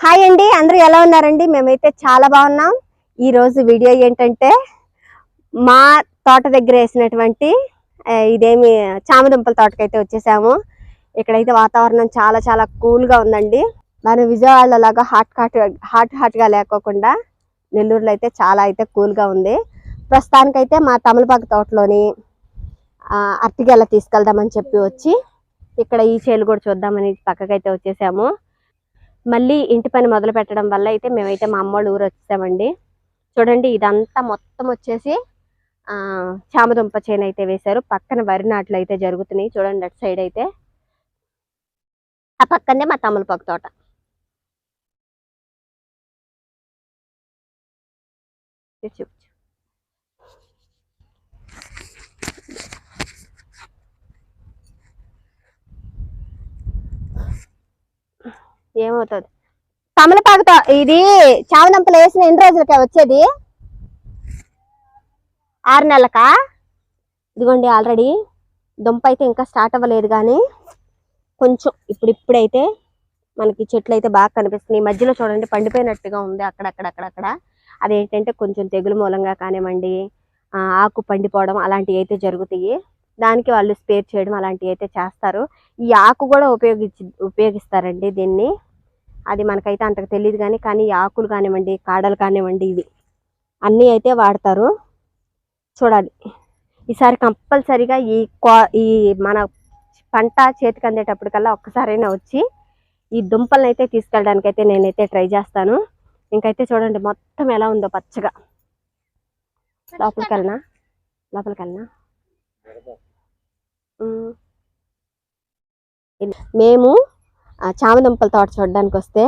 Hi అండి అందరూ ఎలా ఉన్నారండి? మేమైతే చాలా బాగున్నాం. ఈరోజు వీడియో ఏంటంటే మా తోట దగ్గర వేసినటువంటి ఇదేమి చామదుంపల తోటకైతే వచ్చేసాము. ఇక్కడైతే వాతావరణం చాలా చాలా కూల్గా ఉందండి. మన విజయవాడలో లాగా హాట్ హాట్ హాట్ హాట్గా లేకోకుండా నెల్లూరులో అయితే చాలా అయితే కూల్గా ఉంది. ప్రస్తుతానికైతే మా తమలపాకు తోటలోని ఆ, అరటిగెల తీసుకెళ్దామని చెప్పి వచ్చి ఇక్కడ ఈ చేలు కూడా చూద్దామని పక్కకైతే వచ్చేసాము. మళ్ళీ ఇంటి పని మొదలు పెట్టడం వల్ల అయితే మేమైతే మా అమ్మోళ్ళ ఊరు వచ్చేసామండి. చూడండి ఇదంతా మొత్తం వచ్చేసి చామదుంప చేను అయితే వేశారు. పక్కన వరి నాట్లు అయితే జరుగుతున్నాయి. చూడండి అటు సైడ్ అయితే. ఆ పక్కనే మా తమలపాకు తోట. చూపు. ఏమవుతుంది? తమలపాకుతో ఇది చామదుంపలు వేసిన ఎన్ని రోజులకే వచ్చేది? ఆరు నెలలకా? ఇదిగోండి ఆల్రెడీ దుంప అయితే ఇంకా స్టార్ట్ అవ్వలేదు కానీ కొంచెం ఇప్పుడు ఇప్పుడైతే మనకి చెట్లు అయితే బాగా కనిపిస్తున్నాయి. ఈ మధ్యలో చూడండి పండిపోయినట్టుగా ఉంది అక్కడక్కడక్కడక్కడ అదేంటంటే కొంచెం తెగులు మూలంగా కానివ్వండి ఆకు పండిపోవడం అలాంటివి అయితే జరుగుతాయి. దానికి వాళ్ళు స్పేర్ చేయడం అలాంటివి అయితే చేస్తారు. ఈ ఆకు కూడా ఉపయోగించి ఉపయోగిస్తారండి దీన్ని. అది మనకైతే అంతకు తెలియదు కానీ కానీ ఈ ఆకులు కానివ్వండి కాడలు కానివ్వండి ఇవి అన్నీ అయితే వాడతారు. చూడాలి. ఈసారి కంపల్సరిగా ఈ ఈ మన పంట చేతికి అందేటప్పటికల్లా ఒక్కసారైనా వచ్చి ఈ దుంపలను అయితే తీసుకెళ్ళడానికి అయితే నేనైతే ట్రై చేస్తాను. ఇంకైతే చూడండి మొత్తం ఎలా ఉందో పచ్చగా. లోపలికి వెళ్ళనా లోపలికి వెళ్ళనా ఉమ్. ఇది- మేము చామదుంపల తోట చూడడానికి వస్తే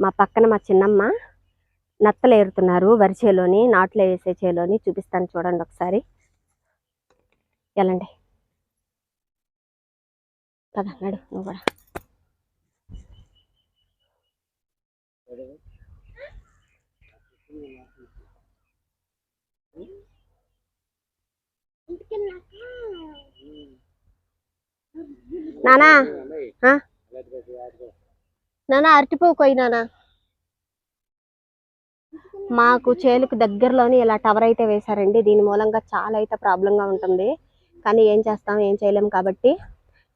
మా పక్కన మా చిన్నమ్మ నత్తలు ఏరుతున్నారు వరి చేలోని నాట్లు వేసే చేలోని చూపిస్తాను చూడండి ఒకసారి. వెళ్ళండి పద నడు నువ్వు కూడా. నానా? నానా అరటిపువ్వు మాకు చేలుకు దగ్గరలోని ఇలా టవర్ అయితే వేశారండి. దీని మూలంగా చాలా అయితే ప్రాబ్లంగా ఉంటుంది. కానీ ఏం చేస్తాం ఏం చేయలేం కాబట్టి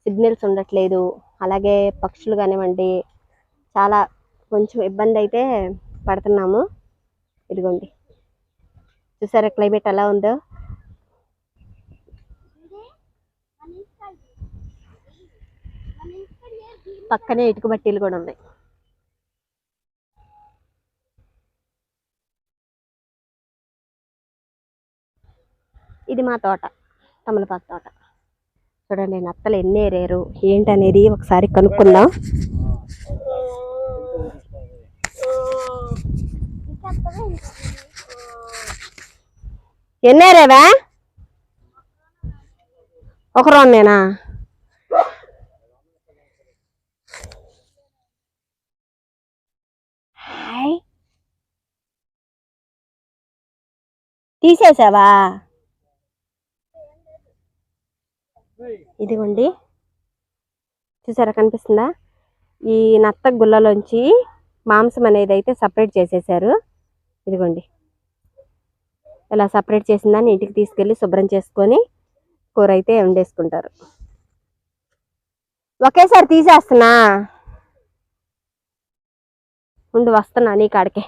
సిగ్నల్స్ ఉండట్లేదు. అలాగే పక్షులు కానివ్వండి చాలా కొంచెం ఇబ్బంది అయితే పడుతున్నాము. ఇదిగోండి. చూసారా క్లైమేట్ ఎలా ఉందో? పక్కనే ఇటుక బట్టీలు కూడా ఉన్నాయి. ఇది మా తోట తమలపాకు తోట. చూడండి నత్తలు ఎన్ని ఏరారు ఏంటనేది ఒకసారి కనుక్కుందాం. ఎన్ని ఏరేవా? ఒక రెండేనా? తీసేసావా? ఇదిగోండి. చూసారా కనిపిస్తుందా? ఈ నత్త గుల్లలోంచి మాంసం అనేది అయితే సపరేట్ చేసేసారు. ఇదిగోండి. ఇలా సపరేట్ చేసిన దాన్ని ఇంటికి తీసుకెళ్ళి శుభ్రం చేసుకొని కూర అయితే వండేసుకుంటారు. ఒకేసారి తీసేస్తున్నా. ఉండి వస్తున్నా నీ కాడికే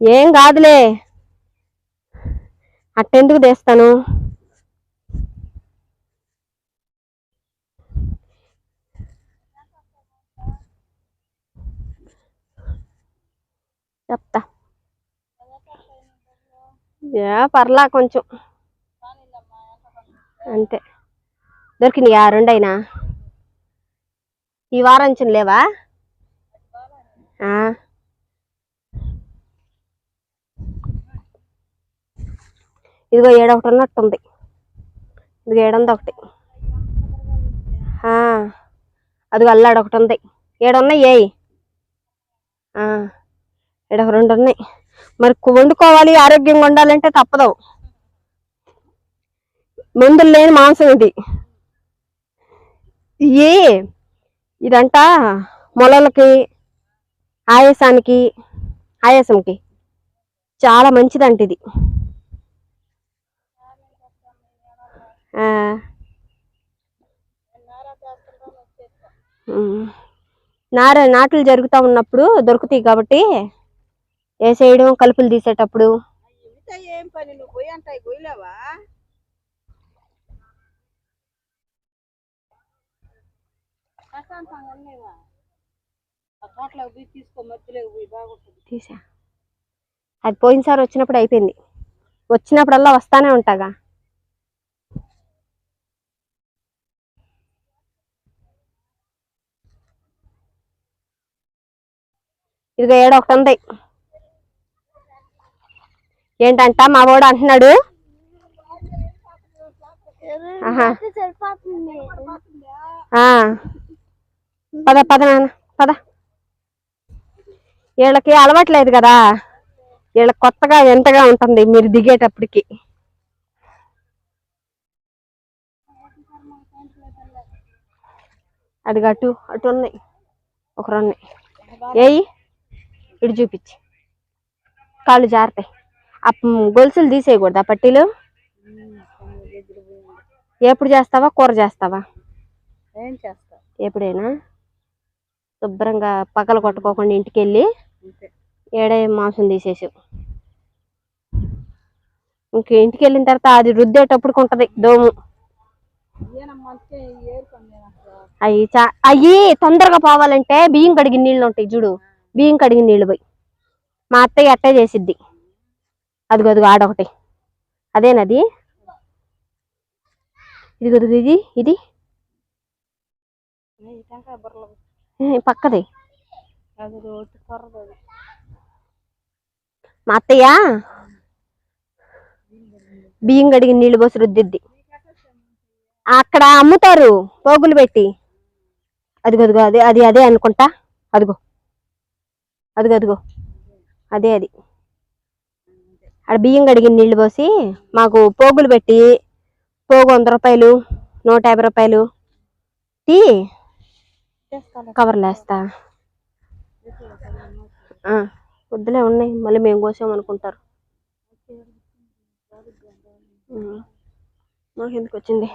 ఏం కాదులే. అట్టెందుకు తెస్తాను? చెప్తా. యా పర్లా కొంచెం. అంతే. దొరికినాయా రెండైనా? ఈ వారం లేవా ఆ. ఇదిగో ఏడొకటి ఉన్నట్టుంది ఇదిగో ఏడంది ఒకటి అదిగో అల్లాడు ఒకటి ఉంది ఏడున్నాయి? ఏయి. ఏడొక రెండు ఉన్నాయి మరి వండుకోవాలి ఆరోగ్యంగా ఉండాలంటే తప్పదు. మందులు లేని మాంసం ఇది. ఇదంట మొలలకి ఆయాసానికి ఆయాసంకి చాలా మంచిదంట ఇది. నార నాట్లు జరుగుతూ ఉన్నప్పుడు దొరుకుతాయి కాబట్టి వేసేయడం కలుపులు తీసేటప్పుడు. ఏం పని నువ్వు పోయి అంటాయి పోయలేవా ప్రశాంతంగా తోటలోకి పోయి తీసుకో మధ్యలోకి పోయి బాగుంటుంది. తీసా. అది పోయినసారి వచ్చినప్పుడు అయిపోయింది. వచ్చినప్పుడల్లా వస్తానే ఉంటాగా. ఇదిగో ఏడో ఒకటి ఉంది. ఏంటంట మా వాడు అంటున్నాడు. పద పద నాన్న పద. వీళ్ళకి అలవాట్లేదు కదా. వీళ్ళకి కొత్తగా ఎంతగా ఉంటుంది మీరు దిగేటప్పటికి. అది అటు అటు ఉన్నాయి. ఒక రెండు ఏయి ఇటు చూపించి. కాళ్ళు జారుతాయి. ఆ గొలుసులు తీసేయకూడదు ఆ పట్టీలు? ఎప్పుడు చేస్తావా? కూర చేస్తావా? ఎప్పుడైనా? శుభ్రంగా పగల కొట్టుకోకుండా ఇంటికి వెళ్ళి ఏడే మాంసం తీసేసావు. ఇంక ఇంటికి వెళ్ళిన తర్వాత అది రుద్దేటప్పుడు ఉంటది దోము. అవి చా అవి తొందరగా పోవాలంటే బియ్యం కడిగిన నీళ్ళు ఉంటాయి చూడు. బియ్యం కడిగిన నీళ్ళు పోయి. మా అత్తయ్య అట్టే చేసిద్ది. అదిగో అదిగో ఆడొకటి అదేనది ఇదిగో ఇది ఇది. పక్కది అది ఒకటి కొర్రదు అది మా అత్తయ్య? బియ్యం కడిగిన నీళ్ళు పోసి రుద్దిద్ది. అక్కడ అమ్ముతారు పోగులు పెట్టి. అదిగో అదిగో అదే అది అదే అనుకుంటా. అదిగో అదిగో అదిగో అదే అది. ఆడ బియ్యం కడిగిన నీళ్ళు పోసి మాకు పోగులు పెట్టి పోగు వంద రూపాయలు నూట యాభై రూపాయలు టీ కవర్లు వేస్తా. వద్దులే ఉన్నాయి. మళ్ళీ మేము కోసాం అనుకుంటారు. మాకు ఎందుకు వచ్చింది?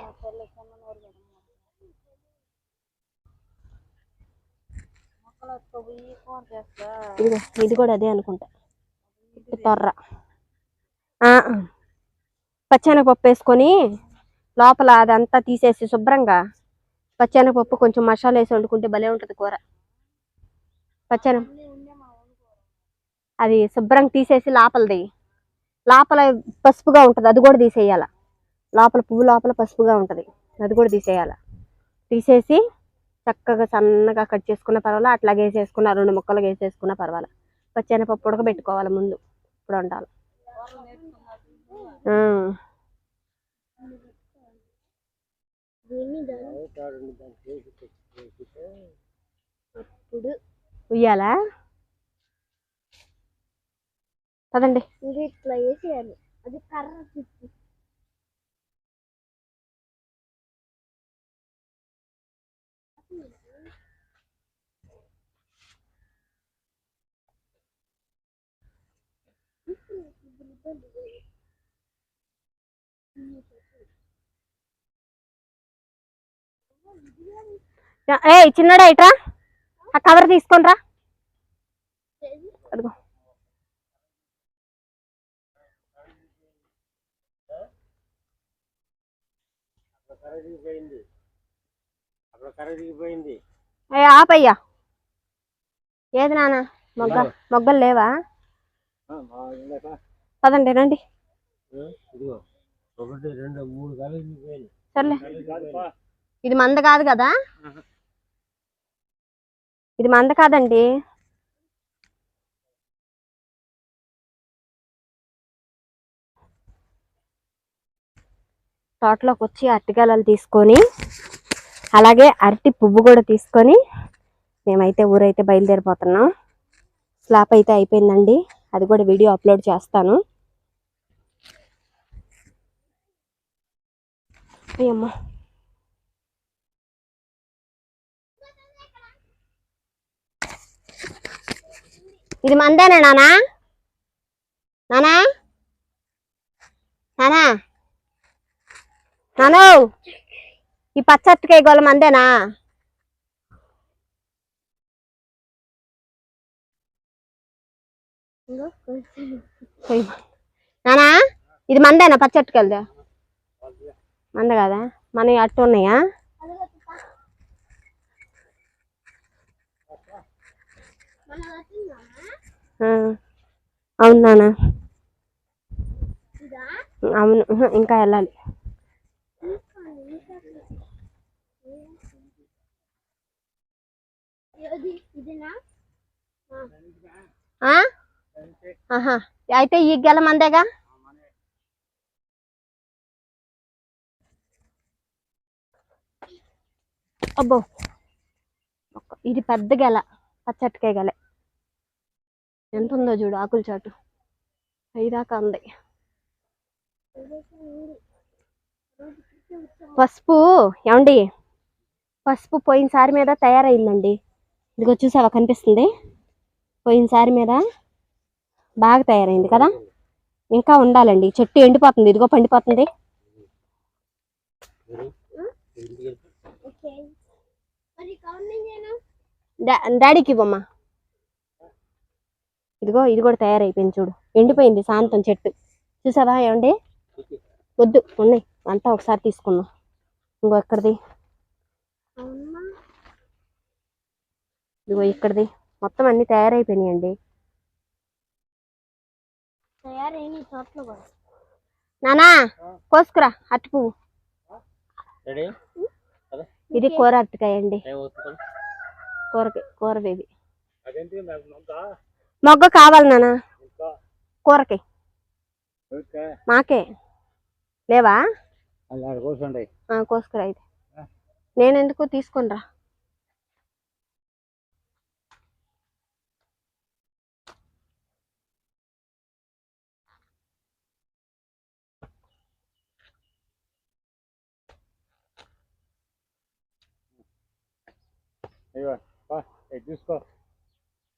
ఇదిగో ఇది కూడా అదే అనుకుంటా. తొర్ర. ఆ, వేసుకొని లోపల అదంతా తీసేసి శుభ్రంగా పచ్చనపప్పు కొంచెం మసాలా వేసి వండుకుంటే భలే ఉంటుంది కూర. పచ్చెన. అది శుభ్రంగా తీసేసి లోపలది లోపల పసుపుగా ఉంటుంది అది కూడా తీసేయాల. లోపల పువ్వు లోపల పసుపుగా ఉంటుంది అది కూడా తీసేయాల. తీసేసి చక్కగా సన్నగా కట్ చేసుకున్న పర్వాలా అట్లాగే వేసేసుకున్న రెండు ముక్కలు వేసేసుకున్న పర్వాలా. పచ్చెనపప్పు ఉడకబెట్టుకోవాలి ముందు ఇప్పుడు వండాలి. ఉయ్యాలా? పదండి. ఇట్లా వేసేయాలి. అది కర్ర ఏ చిన్నడా ఇట్రా? ఆ కవర్ తీసుకొని రా ఆపయ్యా. ఏది నాన్న? మొగ్గ మొగ్గలు లేవా? పదండి రండి. సర్లే. ఇది మంద కాదు కదా? ఇది మంద కాదండి. తోటలోకి వచ్చి అరటికాయలు తీసుకొని అలాగే అరటి పువ్వు కూడా తీసుకొని మేమైతే ఊరైతే బయలుదేరిపోతున్నాం. స్లాప్ అయితే అయిపోయిందండి. అది కూడా వీడియో అప్లోడ్ చేస్తాను. అయ్యమ్మ. ఇది మందేనా నానా? నానా? నానా? నాను ఈ పచ్చటికాయ గోళ పోయి. నానా ఇది మందేనా పచ్చటికాయలు మంద కదా? మన అట్టు ఉన్నాయా. అవును నానా. అవును ఇంకా వెళ్ళాలి ఇది ఇదినా ఆ? ఆహా. అయితే ఈ గెల మందేగా? అబ్బో. ఇది పెద్ద గెల. పచ్చటికాయ గెల. ఎంత ఉందో చూడు ఆకుల చాటు. ఐదాకా ఉంది. పసుపు. ఏమండి? పసుపు పోయినసారి మీద తయారైందండి. ఇదిగో చూసావా కనిపిస్తుంది? పోయినసారి మీద బాగా తయారైంది కదా? ఇంకా ఉండాలండి. చెట్టు ఎండిపోతుంది. ఇదిగో పండిపోతుంది. డాడీకి ఇవ్వమ్మా. ఇదిగో ఇది కూడా తయారైపోయింది చూడు. ఎండిపోయింది శాంతం చెట్టు. చూసావా? ఏమండి? వద్దు ఉన్నాయి. అంతా ఒకసారి తీసుకున్నాం ఇంకో ఎక్కడిది? ఇదిగో ఇక్కడిది. మొత్తం అన్ని తయారైపోయినాయండి. తయారైన చోట్ల కూడా. నానా కోసుకురా అట్టి పువ్వు. రెడీ? ఇది కూర అరటికాయ అండి అదేంటి ఇంకా మొగ్గ కావాలి నానా. కూరకి. మాకే. లేవా? అలా కూర్చోండి. ఆ, కోసుకురా అయితే నేను ఎందుకు తీసుకునిరా. అయ్యో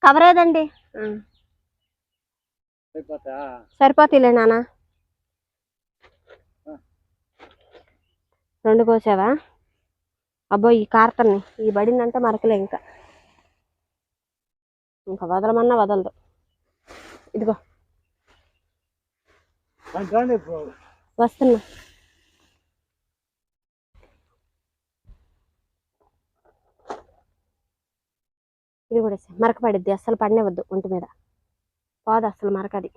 కవర్ ఏదండి ఆ, అయిపోతా సరిపోతీలే నానా. రెండు కోసావా? అబ్బో ఈ కార్తన్ని ఈ బడిందంటే మరకలే ఇంకా. ఇంకా వదలమన్నా వదలదు. ఇదిగో. వస్తున్నా. ఇది కూడా మరక పడిద్ది అస్సలు పడినవద్దు ఒంటి మీద. పోదు అస్సలు మరకది.